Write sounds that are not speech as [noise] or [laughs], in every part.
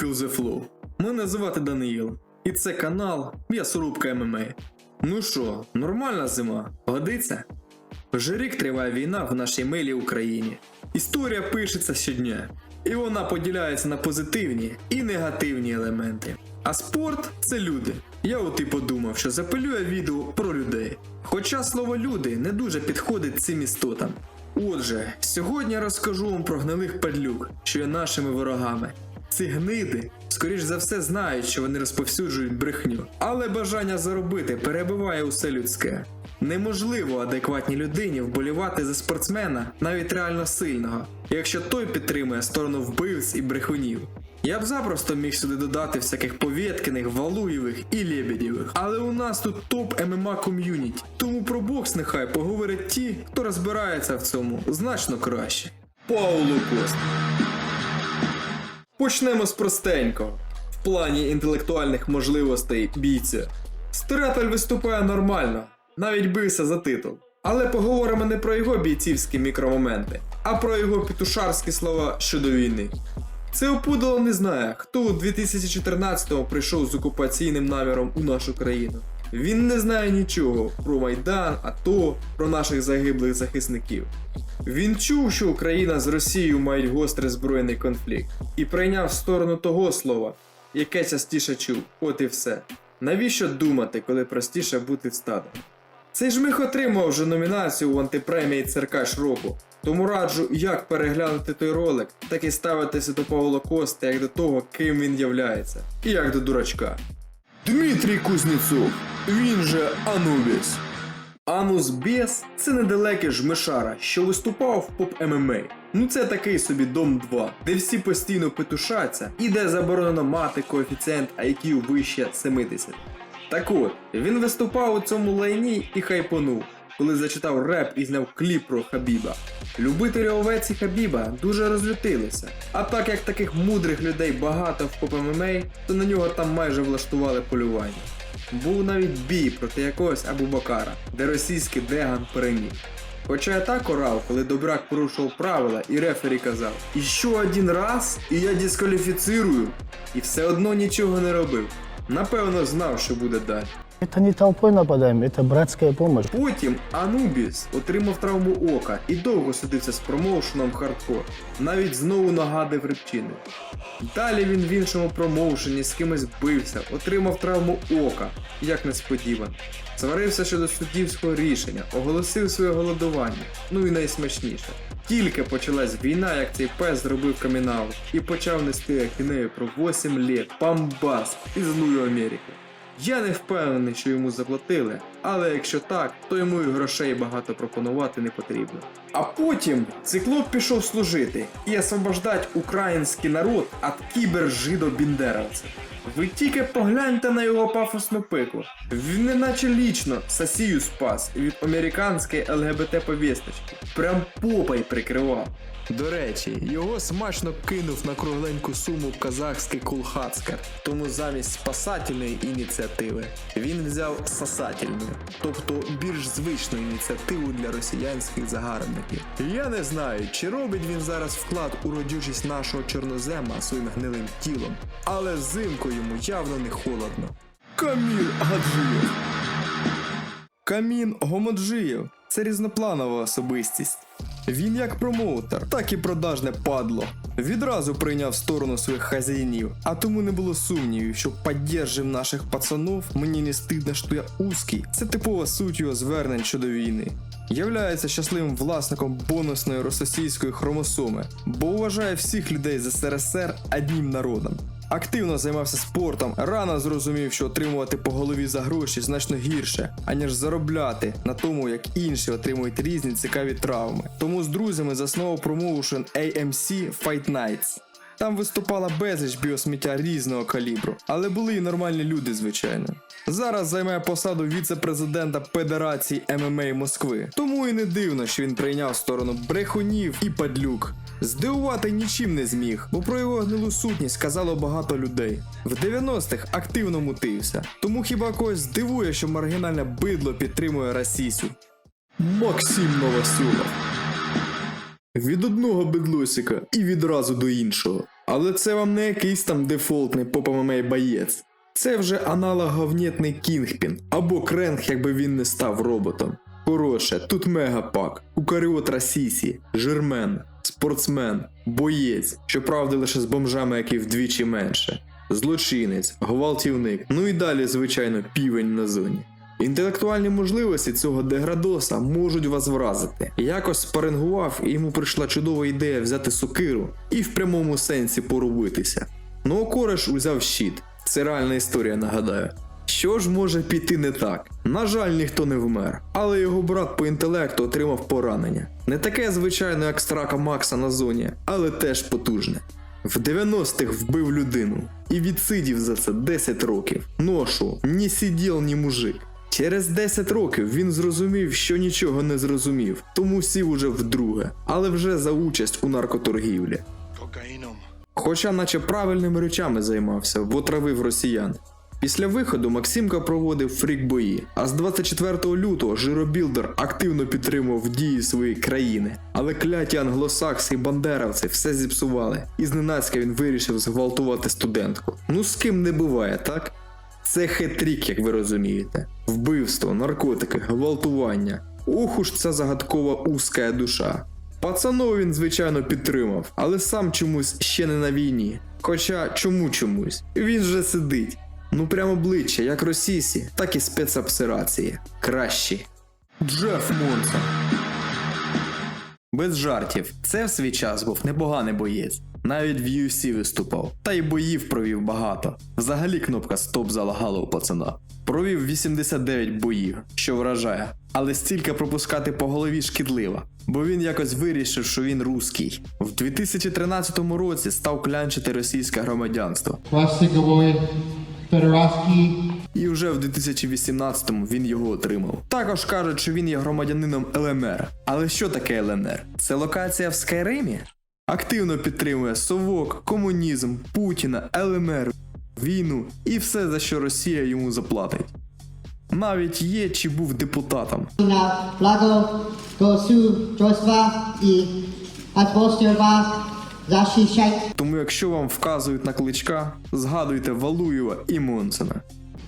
Feel the Flow. Мене звати Даниїл. І це канал М'ясорубка ММА. Ну що, нормальна зима? Годиться? Вже рік триває війна в нашій милій Україні. Історія пишеться щодня. І вона поділяється на позитивні і негативні елементи. А спорт це люди. Я от і подумав, що запилює відео про людей. Хоча слово люди не дуже підходить цим істотам. Отже, сьогодні я розкажу вам про гнилих падлюк, що є нашими ворогами. Ці гниди, скоріш за все, знають, що вони розповсюджують брехню, але бажання заробити перебиває усе людське. Неможливо адекватній людині вболівати за спортсмена, навіть реально сильного, якщо той підтримує сторону вбивць і брехунів. Я б запросто міг сюди додати всяких повєткиних, валуєвих і лебедєвих. Але у нас тут топ ММА ком'юніті, тому про бокс нехай поговорять ті, хто розбирається в цьому значно краще. Пауло Кост. Почнемо з простенького. В плані інтелектуальних можливостей бійця. Стреляль виступає нормально, навіть бився за титул. Але поговоримо не про його бійцівські мікромоменти, а про його петушарські слова щодо війни. Це опудало не знає, хто у 2014-му прийшов з окупаційним наміром у нашу країну. Він не знає нічого про Майдан, АТО, про наших загиблих захисників. Він чув, що Україна з Росією мають гострий збройний конфлікт, і прийняв сторону того слова, яке частіше чув, от і все. Навіщо думати, коли простіше бути стадом? Цей жмих отримав вже номінацію в антипремії Церкаш року. Тому раджу як переглянути той ролик, так і ставитися до Павла Коста як до того, ким він являється, і як до дурачка. Дмитрій Кузнєцов, він же Анубіс. Анус Бєс це недалекий жмишара, що виступав в поп ММА. Ну це такий собі дом 2, де всі постійно петушаться і де заборонено мати коефіцієнт IQ вище 70. Так от, він виступав у цьому лайні і хайпонув, коли зачитав реп і зняв кліп про Хабіба. Любителі овець і Хабіба дуже розлютилися. А так як таких мудрих людей багато в поп ММА, то на нього там майже влаштували полювання. Був навіть бій проти якогось Абу-Бакара, де російський Деган переміг. Хоча я так орав, коли добряк порушував правила, і рефері казав: «Іще один раз, і я дискваліфіцирую, і все одно нічого не робив. Напевно, знав, що буде далі. Это не толпой нападаем, это братская помощь. Потім Анубіс отримав травму ока і довго судився з промоушеном хардкор, навіть знову нагадив репчини. Далі він в іншому промоушені з кимось бився, отримав травму ока, як несподівано. Сварився щодо суддівського рішення, оголосив своє голодування, ну і найсмачніше. Тільки почалась війна, як цей пес зробив камінаут і почав нести ахінею про 8 літ, памбас і злую Америку. Я не впевнений, що йому заплатили, але якщо так, то йому і грошей багато пропонувати не потрібно. А потім циклоп пішов служити і освобождать український народ від кібер-жидо-біндеровців. Ви тільки погляньте на його пафосну пику. Він неначе лічно Сасію спас від американської ЛГБТ повісточки. Прям попой прикривав. До речі, його смачно кинув на кругленьку суму казахський кулхацкер. Тому замість спасательної ініціативи він взяв сосательну, тобто більш звичну ініціативу для росіянських загарбників. Я не знаю, чи робить він зараз вклад у родючість нашого чорнозема своїм гнилим тілом, але взимку йому явно не холодно. Каміль Гаджиєв Камін Гомоджиєв це різнопланова особистість. Він як промоутер, так і продажне падло. Відразу прийняв сторону своїх хазяїнів, а тому не було сумнівів, що поддержим наших пацанов, мені не стидно, що я узкий. Це типова суть його звернень щодо війни. Являється щасливим власником бонусної російської хромосоми, бо вважає всіх людей з СРСР одним народом. Активно займався спортом, рано зрозумів, що отримувати по голові за гроші значно гірше, аніж заробляти на тому, як інші отримують різні цікаві травми. Тому з друзями заснував промоушен AMC Fight Nights. Там виступала безліч біосміття різного калібру, але були і нормальні люди, звичайно. Зараз займає посаду віце-президента Федерації ММА Москви. Тому і не дивно, що він прийняв сторону брехунів і падлюк. Здивувати нічим не зміг, бо про його гнилу сутність казало багато людей. В 90-х активно мутився. Тому хіба когось здивує, що маргінальне бидло підтримує Расісю. Максим Новосюлов. Від одного бедлосика і відразу до іншого. Але це вам не якийсь там дефолтний поп ММА боєць. Це вже аналоговнєтний Кінгпін або Кренг, якби він не став роботом. Коротше, тут мегапак, Укаріот Расісі, Жермен, спортсмен, боєць, щоправда лише з бомжами, які вдвічі менше, злочинець, гвалтівник, ну і далі, звичайно, півень на зоні. Інтелектуальні можливості цього деградоса можуть вас вразити. Якось спарингував, і йому прийшла чудова ідея взяти сокиру і в прямому сенсі порубитися. Ну а кореш узяв щит. Це реальна історія, нагадаю. Що ж може піти не так? На жаль, ніхто не вмер, але його брат по інтелекту отримав поранення. Не таке звичайно, як страка Макса на зоні, але теж потужне. В 90-х вбив людину і відсидів за це 10 років. Ношу, ні сиділ, ні мужик. Через 10 років він зрозумів, що нічого не зрозумів, тому сів уже вдруге, але вже за участь у наркоторгівлі. Хоча наче правильними речами займався, бо травив росіян. Після виходу Максимка проводив фрік-бої, а з 24 лютого Жиробілдер активно підтримував дії своєї країни. Але кляті англосакси і бандеровці все зіпсували, і зненацька він вирішив зґвалтувати студентку. Ну з ким не буває, так? Це хетрік, як ви розумієте. Вбивство, наркотики, гвалтування. Ох уж ця загадкова узка душа. Пацанов він, звичайно, підтримав, але сам чомусь ще не на війні. Хоча чому чомусь? Він же сидить. Ну прямо обличчя, як російські, так і спецоперації. Кращі. Джеф Монсон. Без жартів, це в свій час був непоганий боєць. Навіть в UFC виступав, та й боїв провів багато. Взагалі кнопка стоп залагала у пацана. Провів 89 боїв, що вражає, але стільки пропускати по голові шкідливо, бо він якось вирішив, що він руський. В 2013 році став клянчити російське громадянство, Пластикової Федоровський і вже в 2018-му він його отримав. Також кажуть, що він є громадянином ЛНР. Але що таке ЛНР? Це локація в Скайримі? Активно підтримує совок, комунізм, Путіна, ЛНР, війну і все, за що Росія йому заплатить. Навіть є чи був депутатом. na Lago Gosu Josva i Zashiszaj Тому якщо вам вказують на кличка, згадуйте Валуєва і Монсена.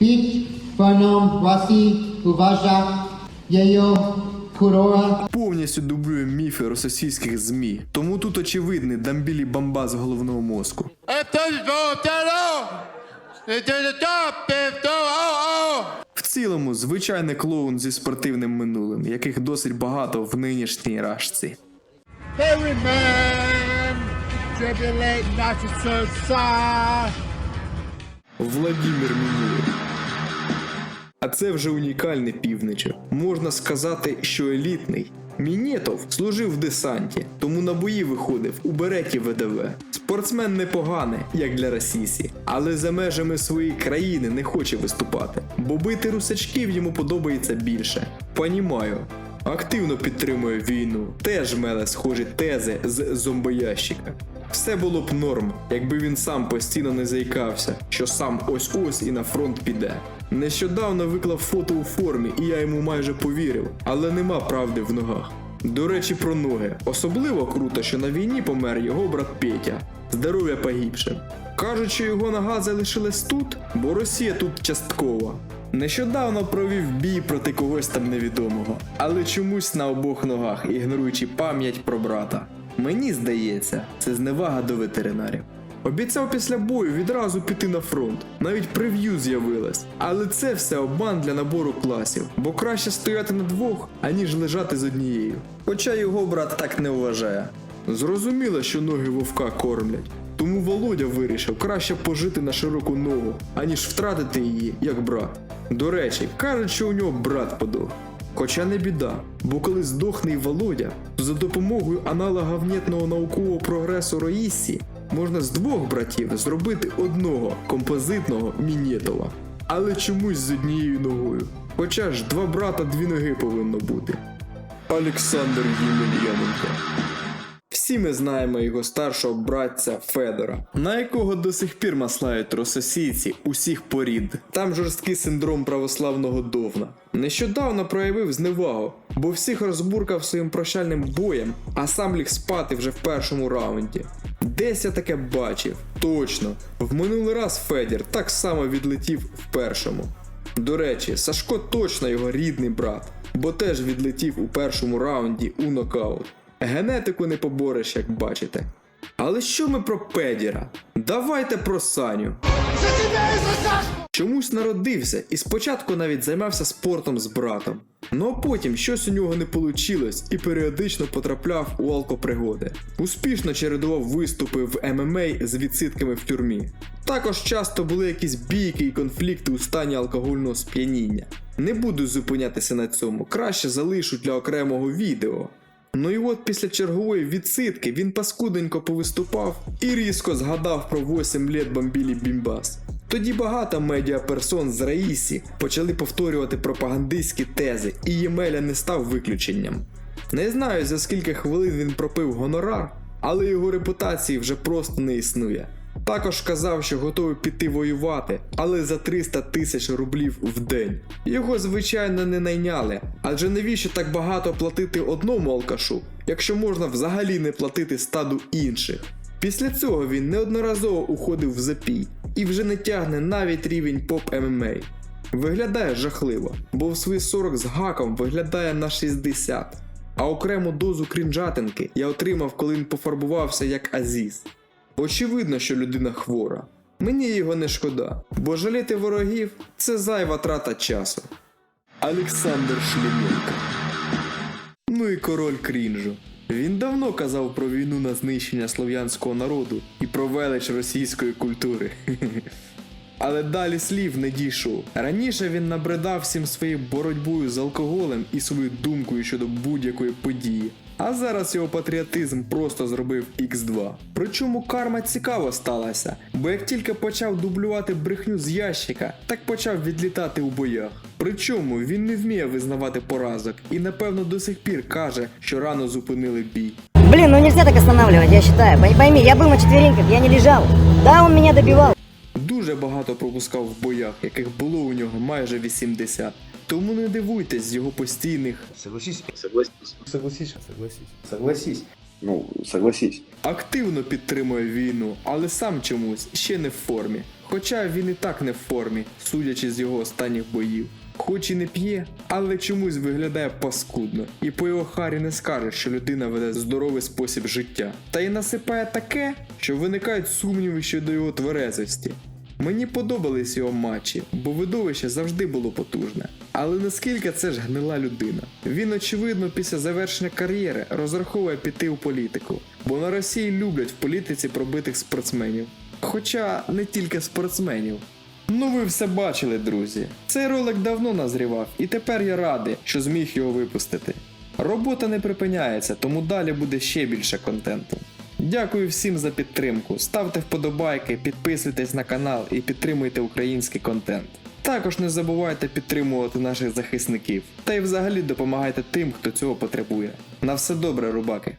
Bit Farnum Rasi Uvaja Yeyo Kurora Повністю дублює міфи російських ЗМІ, тому тут очевидний дамбілі бомба головного мозку. В цілому, звичайний клоун зі спортивним минулим, яких досить багато в нинішній рашці. Perryman Tribulate Nazi Side Владімір Мінєєв. А це вже унікальний півничок. Можна сказати, що елітний. Мінєтов служив в десанті, тому на бої виходив у береті ВДВ. Спортсмен непоганий, як для Росісі, але за межами своєї країни не хоче виступати, бо бити русачків йому подобається більше. Понімаю. Активно підтримує війну, теж меле схожі тези з зомбоящика. Все було б норм, якби він сам постійно не заїкався, що сам ось-ось і на фронт піде. Нещодавно виклав фото у формі, і я йому майже повірив, але нема правди в ногах. До речі, про ноги. Особливо круто, що на війні помер його брат Петя. Здоров'я погибшим. Кажуть, що його нога залишилась тут, бо Росія тут часткова. Нещодавно провів бій проти когось там невідомого, але чомусь на обох ногах, ігноруючи пам'ять про брата. Мені здається, це зневага до ветеринарів. Обіцяв після бою відразу піти на фронт, навіть прев'ю з'явилось. Але це все обман для набору класів, бо краще стояти на двох, аніж лежати з однією. Хоча його брат так не вважає. Зрозуміло, що ноги вовка кормлять. Тому Володя вирішив краще пожити на широку ногу, аніж втратити її, як брат. До речі, кажуть, що у нього брат подох. Хоча не біда, бо коли здохне й Володя, то за допомогою аналога внітного наукового прогресу Роїссі можна з двох братів зробити одного композитного Мінєтова. Але чомусь з однією ногою. Хоча ж два брата дві ноги повинно бути. Олександр Ємельяненко. Всі ми знаємо його старшого братця Федора, на якого до сих пір маслають рососійці усіх порід. Там жорсткий синдром православного довна. Нещодавно проявив зневагу, бо всіх розбуркав своїм прощальним боєм, а сам ліг спати вже в першому раунді. Десь я таке бачив. Точно, в минулий раз Федір так само відлетів в першому. До речі, Сашко точно його рідний брат, бо теж відлетів у першому раунді у нокаут. Генетику не побореш, як бачите. Але що ми про Педіра? Давайте про Саню. Чомусь народився і спочатку навіть займався спортом з братом. Ну а потім щось у нього не вийшло і періодично потрапляв у алкопригоди. Успішно чередував виступи в ММА з відсидками в тюрмі. Також часто були якісь бійки і конфлікти у стані алкогольного сп'яніння. Не буду зупинятися на цьому, краще залишу для окремого відео. Ну і от після чергової відсидки він паскуденько повиступав і різко згадав про 8 літ бомбілі Бімбас. Тоді багато медіаперсон з Раїсі почали повторювати пропагандистські тези, і Ємеля не став виключенням. Не знаю за скільки хвилин він пропив гонорар, але його репутації вже просто не існує. Також казав, що готовий піти воювати, але за 300 тисяч рублів в день. Його, звичайно, не найняли, адже навіщо так багато платити одному алкашу, якщо можна взагалі не платити стаду інших. Після цього він неодноразово уходив в запій і вже не тягне навіть рівень поп ММА. Виглядає жахливо, бо в свої 40 з гаком виглядає на 60. А окрему дозу крінжатинки я отримав, коли він пофарбувався як Азіз. Очевидно, що людина хвора. Мені його не шкода, бо жаліти ворогів це зайва трата часу. Олександр Шліменко. Ну і король крінжу. Він давно казав про війну на знищення слов'янського народу і про велич російської культури. [laughs] Але далі слів не дійшов. Раніше він набридав всім своєю боротьбою з алкоголем і своєю думкою щодо будь-якої події. А зараз його патріотизм просто зробив X2. Причому карма цікаво сталася, бо як тільки почав дублювати брехню з ящика, так почав відлітати у боях. Причому він не вміє визнавати поразок і напевно до сих пір каже, що рано зупинили бій. Блин, ну нельзя так останавливать, я считаю. Пойми, я был на четвереньках, я не лежал. Да, он меня добивал. Дуже багато пропускав в боях, яких було у нього майже 80. Тому не дивуйтесь з його постійних Согласись. Согласись. Согласись. Согласись. Согласись. Ну, согласись. активно підтримує війну, але сам чомусь ще не в формі. Хоча він і так не в формі, судячи з його останніх боїв. Хоч і не п'є, але чомусь виглядає паскудно, і по його харі не скажеш, що людина веде здоровий спосіб життя. Та й насипає таке, що виникають сумніви щодо його тверезості. Мені подобались його матчі, бо видовище завжди було потужне. Але наскільки це ж гнила людина? Він, очевидно, після завершення кар'єри розраховує піти у політику, бо на Росії люблять в політиці пробитих спортсменів. Хоча не тільки спортсменів. Ну ви все бачили, друзі. Цей ролик давно назрівав, і тепер я радий, що зміг його випустити. Робота не припиняється, тому далі буде ще більше контенту. Дякую всім за підтримку. Ставте вподобайки, підписуйтесь на канал і підтримуйте український контент. Також не забувайте підтримувати наших захисників та й взагалі допомагайте тим, хто цього потребує. На все добре, рубаки!